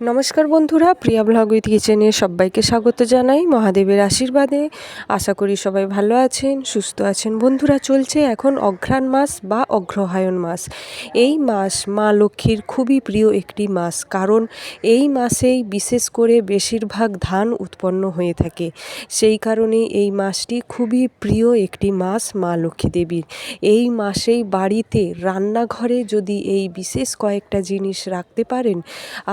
নমস্কার বন্ধুরা, প্রিয়া blog with কিচেনে সবাইকে স্বাগত জানাই মহাদেবের আশীর্বাদে। আশা করি সবাই ভালো আছেন, সুস্থ আছেন। বন্ধুরা, চলছে এখন অঘ্রাণ মাস বা অগ্রহায়ণ মাস। এই মাস মা লক্ষ্মীর খুবই প্রিয় একটি মাস, কারণ এই মাসেই বিশেষ করে বেশিরভাগ ধান উৎপন্ন হয়ে থাকে। সেই কারণে এই মাসটি খুবই প্রিয় একটি মাস মা লক্ষ্মী দেবীর। এই মাসেই বাড়িতে, রান্নাঘরে যদি এই বিশেষ কয়েকটা জিনিস রাখতে পারেন,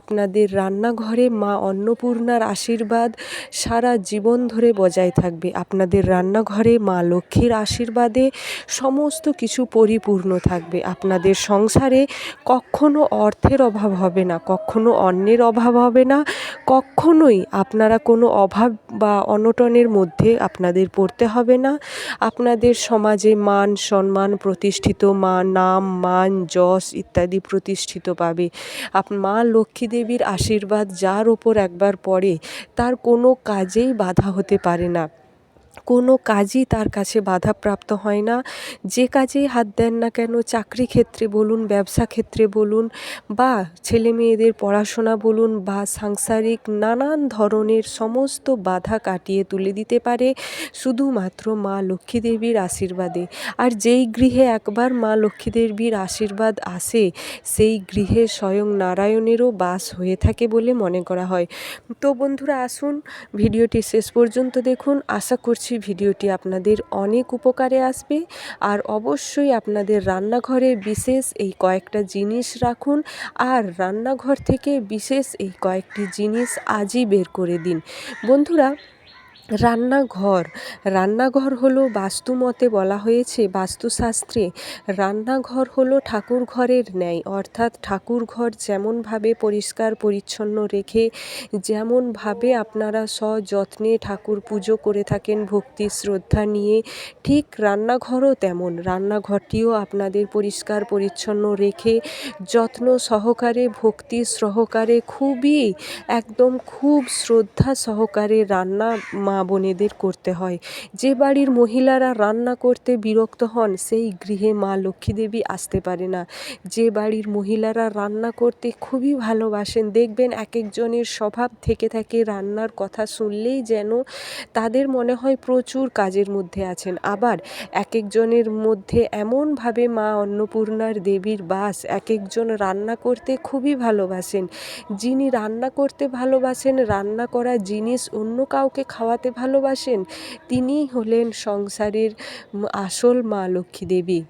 আপনাদের রান্নাঘরে মা অন্নপূর্ণার আশীর্বাদ সারা জীবন ধরে বজায় থাকবে। আপনাদের রান্নাঘরে মা লক্ষ্মীর আশীর্বাদে সমস্ত কিছু পরিপূর্ণ থাকবে। আপনাদের সংসারে কখনো অর্থের অভাব হবে না, কখনো অন্নের অভাব হবে না, কখনোই আপনারা কোনো অভাব বা অনটনের মধ্যে আপনাদের পড়তে হবে না। আপনাদের সমাজে মান সম্মান প্রতিষ্ঠিত, মা নাম, মান, যশ ইত্যাদি প্রতিষ্ঠিত পাবে। আপ, মা লক্ষ্মী দেবীর আশীর্বাদ যার ওপর একবার পড়ে তার কোনো কাজেই বাধা হতে পারে না। কোনো কাজই তার কাছে বাধাপ্রাপ্ত হয় না। যে কাজেই হাত দেন না কেন, চাকরি ক্ষেত্রে বলুন, ব্যবসা ক্ষেত্রে বলুন বা ছেলে মেয়েদের পড়াশোনা বলুন বা সাংসারিক নানান ধরনের সমস্ত বাধা কাটিয়ে তুলে দিতে পারে শুধুমাত্র মা লক্ষ্মী দেবীর আশীর্বাদে। আর যেই গৃহে একবার মা লক্ষ্মী দেবীর আশীর্বাদ আসে, সেই গৃহে স্বয়ং নারায়ণেরও বাস হয়ে থাকে বলে মনে করা হয়। তো বন্ধুরা, আসুন, ভিডিওটি শেষ পর্যন্ত দেখুন। আশা করছি ভিডিওটি আপনাদের অনেক উপকারে আসবে। আর অবশ্যই আপনাদের রান্নাঘরে বিশেষ এই কয়েকটা জিনিস রাখুন। আর রান্নাঘর থেকে বিশেষ এই কয়েকটি জিনিস আজই বের করে দিন। বন্ধুরা রান্নাঘর। রান্নাঘর হলো বাস্তুমতে বলা হয়েছে বাস্তুশাস্ত্রে। রান্নাঘর হলো ঠাকুর ঘরের ন্যায়, অর্থাৎ ঠাকুর ঘর যেমনভাবে পরিষ্কার, পরিচ্ছন্ন রেখে, যেমনভাবে আপনারা সযত্নে ঠাকুর পুজো করে থাকেন, ভক্তি, শ্রদ্ধা নিয়ে, ঠিক রান্নাঘরও তেমন। রান্নাঘরটিও আপনাদের পরিষ্কার, পরিচ্ছন্ন রেখে, যত্ন সহকারে, ভক্তি সহকারে, খুবই, একদম খুব শ্রদ্ধা সহকারে রান্না মা বোনেদের করতে হয়। যে বাড়ির মহিলারা রান্না করতে বিরক্ত হন, সেই গৃহে মা লক্ষ্মী দেবী আসতে পারে না। যে বাড়ির মহিলারা রান্না করতে খুবই ভালোবাসেন, দেখবেন এক একজনের স্বভাব থেকে থাকে, রান্নার কথা শুনলেই যেন তাদের মনে হয় প্রচুর কাজের মধ্যে আছেন। আবার এক একজনের মধ্যে এমনভাবে মা অন্নপূর্ণার দেবীর বাস এক একজন রান্না করতে খুবই ভালোবাসেন। যিনি রান্না করতে ভালোবাসেন, রান্না করা জিনিস অন্য কাউকে খাওয়াতে ভালোবাসেন তিনিই হলেন সংসারের আসল মা লক্ষ্মী দেবী।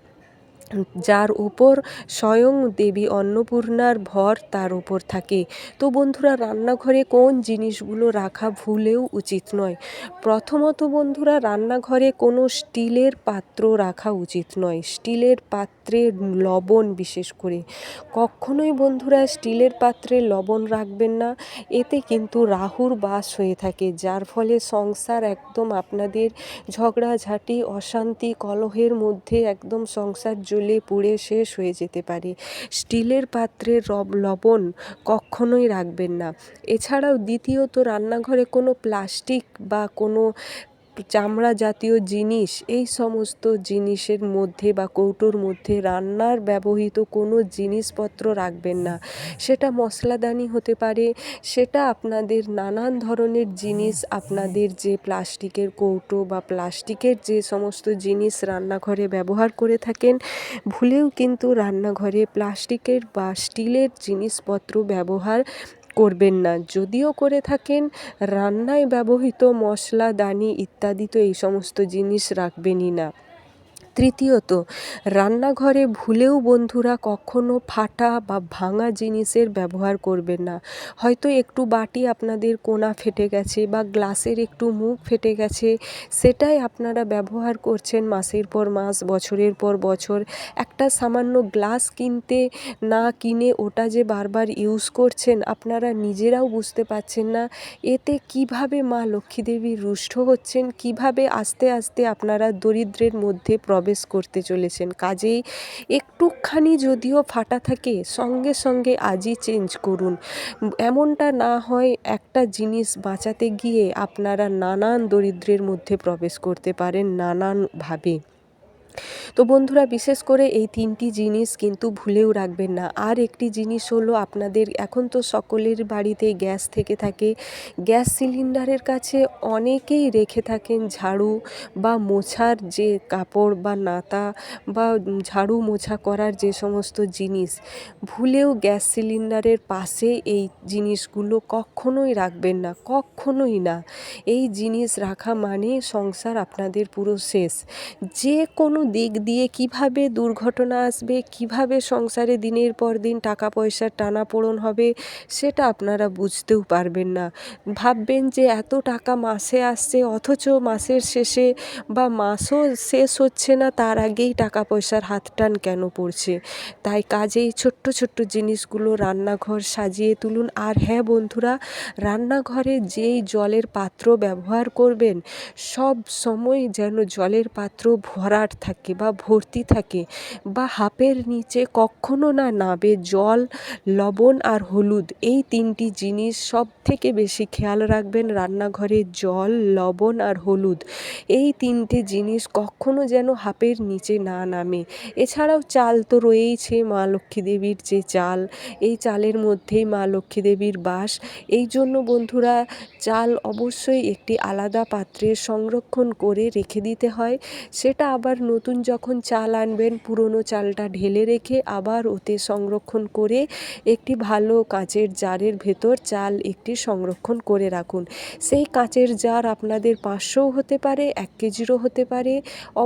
যার উপর স্বয়ং দেবী অন্নপূর্ণার ভর তার উপর থাকে। তো বন্ধুরা, রান্নাঘরে কোন জিনিসগুলো রাখা ভুলেও উচিত নয়। প্রথমত বন্ধুরা, রান্নাঘরে কোনো স্টিলের পাত্র রাখা উচিত নয়। স্টিলের পাত্রে লবণ বিশেষ করে। কখনোই বন্ধুরা স্টিলের পাত্রে লবণ রাখবেন না। এতে কিন্তু রাহুর বাস হয়ে থাকে, যার ফলে সংসার একদম আপনাদের ঝগড়াঝাঁটি, অশান্তি, কলহের মধ্যে একদম সংসার জ্বলে পুড়ে শেষ হয়ে যেতে পারে। স্টিলের পাত্রে রব লবণ কখনোই রাখবেন না। এছাড়াও দ্বিতীয়ত রান্নাঘরে কোনো প্লাস্টিক বা কোনো চামড়া জাতীয় জিনিস, এই সমস্ত জিনিসের মধ্যে বা কৌটোর মধ্যে রান্নার ব্যবহৃত কোনো জিনিসপত্র রাখবেন না। সেটা মশলাদানি হতে পারে, সেটা আপনাদের নানান ধরনের জিনিস, আপনাদের যে প্লাস্টিকের কৌটো বা প্লাস্টিকের যে সমস্ত জিনিস রান্নাঘরে ব্যবহার করে থাকেন, ভুলেও কিন্তু রান্নাঘরে প্লাস্টিকের বা স্টিলের জিনিসপত্র ব্যবহার করবেন না। যদিও করে থাকেন, রান্নায় ব্যবহৃত মশলাদানি ইত্যাদি তো এই সমস্ত জিনিস রাখবেনই না। তৃতীয়ত, রান্নাঘরে ভুলেও বন্ধুরা কখনো ফাটা বা ভাঙা জিনিসের ব্যবহার করবেন না। হয়তো একটু বাটি আপনাদের কোনা ফেটে গেছে বা গ্লাসের একটু মুখ ফেটে গেছে, সেটাই আপনারা ব্যবহার করছেন মাসের পর মাস, বছরের পর বছর। একটা সামান্য গ্লাস কিনতে না কিনে ওটা যে বারবার ইউজ করছেন, আপনারা নিজেরাও বুঝতে পারছেন না। এতে কীভাবে মা লক্ষ্মী দেবী রুষ্ট হচ্ছেন, কীভাবে আস্তে আস্তে আপনারা দরিদ্রের মধ্যে প্রবেশ করতে চলেছেন। কাজেই একটুখানি যদিও ফাটা থাকে, সঙ্গে সঙ্গে আজই চেঞ্জ করুন। এমনটা না হয় একটা জিনিস বাঁচাতে গিয়ে আপনারা নানান দরিদ্রের মধ্যে প্রবেশ করতে পারেন নানানভাবে। তো বন্ধুরা, বিশেষ করে এই তিনটি জিনিস কিন্তু ভুলেও রাখবেন না। আর একটি জিনিস হলো আপনাদের, এখন তো সকলের বাড়িতেই গ্যাস থেকে থাকে। গ্যাস সিলিন্ডারের কাছে অনেকেই রেখে থাকেন ঝাড়ু বা মোছার যে কাপড় বা নাতা বা ঝাড়ু মোছা করার যে সমস্ত জিনিস, ভুলেও গ্যাস সিলিন্ডারের পাশে এই জিনিসগুলো কখনোই রাখবেন না, কখনোই না। এই জিনিস রাখা মানে সংসার আপনাদের পুরো শেষ। যে কোনো দিক দিয়ে কীভাবে দুর্ঘটনা আসবে, কীভাবে সংসারে দিনের পর দিন টাকা পয়সার টানাপোড়েন হবে, সেটা আপনারা বুঝতেও পারবেন না। ভাববেন যে এত টাকা মাসে আসছে, অথচ মাসের শেষে বা মাসও শেষ হচ্ছে না, তার আগেই টাকা পয়সার হাত টান কেন পড়ছে? তাই কাজেই ছোট্ট ছোট্ট জিনিসগুলো রান্নাঘর সাজিয়ে তুলুন। আর হ্যাঁ বন্ধুরা, রান্নাঘরে যেই জলের পাত্র ব্যবহার করবেন, সব সময় যেন জলের পাত্র ভরাট থাকে বা ভর্তি থাকে বা হাফের নিচে কখনো না নাবে জল, লবণ আর হলুদ। এই তিনটি জিনিস সব থেকে বেশি খেয়াল রাখবেন রান্নাঘরে জল, লবণ আর হলুদ। এই তিনটে জিনিস কখনো যেন হাপের নিচে না নামে। এছাড়াও চাল তো রয়েইছে মা লক্ষ্মী দেবীর যে চাল। এই চালের মধ্যেই মা লক্ষ্মী দেবীর বাস। এই জন্য বন্ধুরা, চাল অবশ্যই একটি আলাদা পাত্রে সংরক্ষণ করে রেখে দিতে হয়। সেটা আবার নতুন যখন চাল আনবেন, পুরনো চালটা ঢেলে রেখে আবার ওতে সংরক্ষণ করে একটি ভালো কাঁচের জারের ভেতর চাল একটি সংরক্ষণ করে রাখুন। সেই কাঁচের জার আপনাদের পাঁচশোও হতে পারে, এক কেজিরও হতে পারে।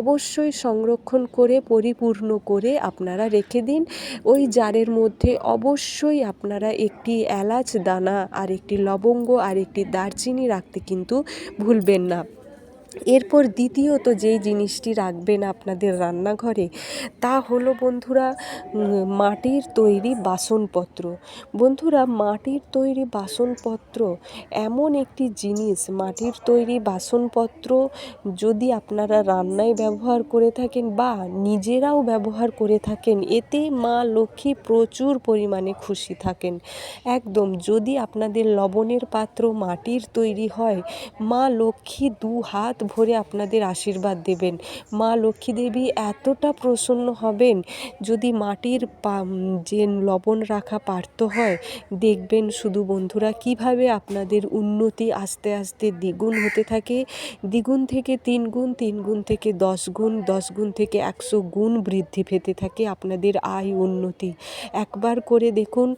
অবশ্যই সংরক্ষণ করে, পরিপূর্ণ করে আপনারা রেখে দিন। ওই জারের মধ্যে অবশ্যই আপনারা একটি এলাচ দানা আর একটি লবঙ্গ আর একটি দারচিনি রাখতে কিন্তু ভুলবেন না। এরপর দ্বিতীয়ত যেই জিনিসটি রাখবেন আপনাদের রান্নাঘরে, তা হলো বন্ধুরা মাটির তৈরি বাসনপত্র। বন্ধুরা, মাটির তৈরি বাসনপত্র এমন একটি জিনিস, মাটির তৈরি বাসনপত্র যদি আপনারা রান্নায় ব্যবহার করে থাকেন বা নিজেরাও ব্যবহার করে থাকেন, এতে মা লক্ষ্মী প্রচুর পরিমাণে খুশি থাকেন। একদম, যদি আপনাদের লবণের পাত্র মাটির তৈরি হয়, মা লক্ষ্মী দু হাত ভরে আপনাদের আশীর্বাদ দেবেন। মা লক্ষ্মী দেবী এতটা প্রসন্ন হবেন, যদি মাটির যে লবণ রাখা পাত্র হয়, দেখবেন শুধু বন্ধুরা কীভাবে আপনাদের উন্নতি আস্তে আস্তে দ্বিগুণ হতে থাকে। দ্বিগুণ থেকে তিন গুণ তিন গুণ থেকে দশ গুণ দশ গুণ থেকে একশো গুণ বৃদ্ধি পেতে থাকে আপনাদের আয় উন্নতি। একবার করে দেখুন,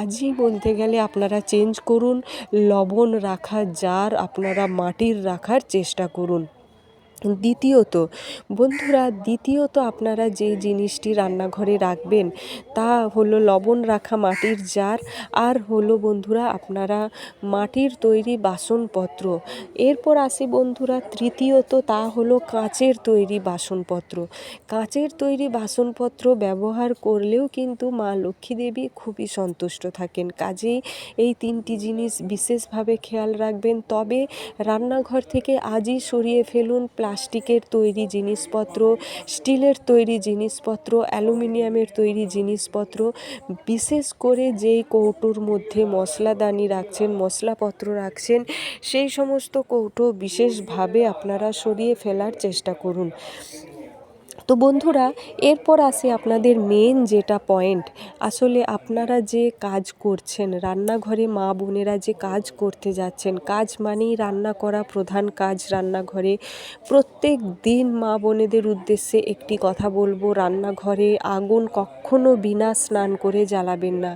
আজই বলতে গেলে আপনারা চেঞ্জ করুন। লবণ রাখার জার আপনারা মাটির রাখার চেষ্টা করুন। দ্বিতীয়ত, বন্ধুরা, দ্বিতীয়ত আপনারা যে জিনিসটি রান্নাঘরে রাখবেন তা হলো লবণ রাখা মাটির জার আর হলো বন্ধুরা আপনারা মাটির তৈরি বাসনপত্র। এরপর আসি বন্ধুরা তৃতীয়ত, তা হলো কাঁচের তৈরি বাসনপত্র। কাঁচের তৈরি বাসনপত্র ব্যবহার করলেও কিন্তু মা লক্ষ্মী দেবী খুবই সন্তুষ্ট থাকেন। কাজেই এই তিনটি জিনিস বিশেষভাবে খেয়াল রাখবেন। তবে রান্নাঘর থেকে আজই সরিয়ে ফেলুন প্লাস্টিকের তৈরি জিনিসপত্র, স্টিলের তৈরি জিনিসপত্র, অ্যালুমিনিয়ামের তৈরি জিনিসপত্র, বিশেষ করে যেই কৌটোর মধ্যে মশলাদানি রাখছেন, মশলাপত্র রাখছেন, সেই সমস্ত কৌটো বিশেষভাবে আপনারা সরিয়ে ফেলার চেষ্টা করুন। তো বন্ধুরা, এরপর আসে আপনাদের মেন যেটা পয়েন্ট আসলে আপনারা যে কাজ করছেন, রান্নাঘরে মা বোনেরা যে কাজ করতে যাচ্ছেন, কাজ মানেই রান্না করা প্রধান কাজ রান্নাঘরে। প্রত্যেক দিন মা বোনেদের উদ্দেশ্যে একটি কথা বলব, রান্নাঘরে আগুন কখনো বিনা স্নান করে জ্বালাবেন না।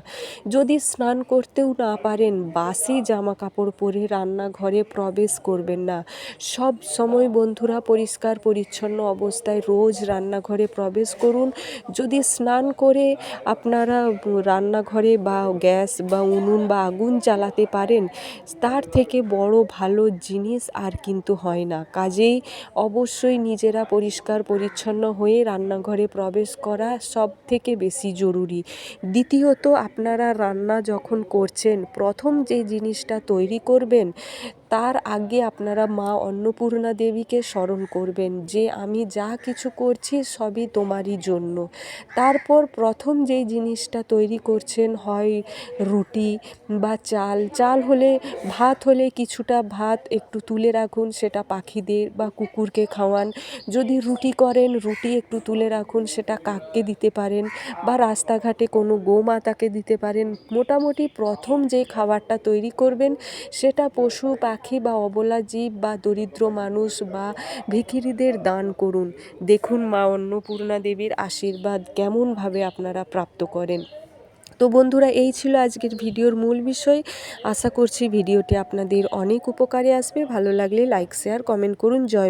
যদি স্নান করতেও না পারেন, বাসি জামা কাপড় পরে রান্নাঘরে প্রবেশ করবেন না। সব সময় বন্ধুরা পরিষ্কার পরিচ্ছন্ন অবস্থায় রোজ রান্নাঘরে প্রবেশ করুন। যদি স্নান করে আপনারা রান্নাঘরে বা গ্যাস বা উনুন বা আগুন চালাতে পারেন, তার থেকে বড় ভালো জিনিস আর কিন্তু হয় না। কাজেই অবশ্যই নিজেরা পরিষ্কার পরিচ্ছন্ন হয়ে রান্নাঘরে প্রবেশ করা সব থেকে বেশি জরুরি। দ্বিতীয়ত, আপনারা রান্না যখন করছেন, প্রথম যে জিনিসটা তৈরি করবেন তার আগে আপনারা মা অন্নপূর্ণা দেবীকে স্মরণ করবেন যে আমি যা কিছু করছি সবই তোমারই জন্য। তারপর প্রথম যেই জিনিসটা তৈরি করছেন হয় রুটি বা চাল। চাল হলে ভাত হলে কিছুটা ভাত একটু তুলে রাখুন, সেটা পাখিদের বা কুকুরকে খাওয়ান। যদি রুটি করেন, রুটি একটু তুলে রাখুন, সেটা কাককে দিতে পারেন বা রাস্তাঘাটে কোনো গোমাতাকে দিতে পারেন। মোটামুটি প্রথম যে খাবারটা তৈরি করবেন, সেটা পশু পাখি বা অবলা জীব বা দরিদ্র মানুষ বা ভিখিরিদের দান করুন। দেখুন মা অন্নপূর্ণা দেবীর আশীর্বাদ কেমনভাবে আপনারা প্রাপ্ত করেন। তো বন্ধুরা, এই ছিল আজকের ভিডিওর মূল বিষয়। আশা করছি ভিডিওটি আপনাদের অনেক উপকারে আসবে। ভালো লাগলে লাইক, শেয়ার, কমেন্ট করুন। জয়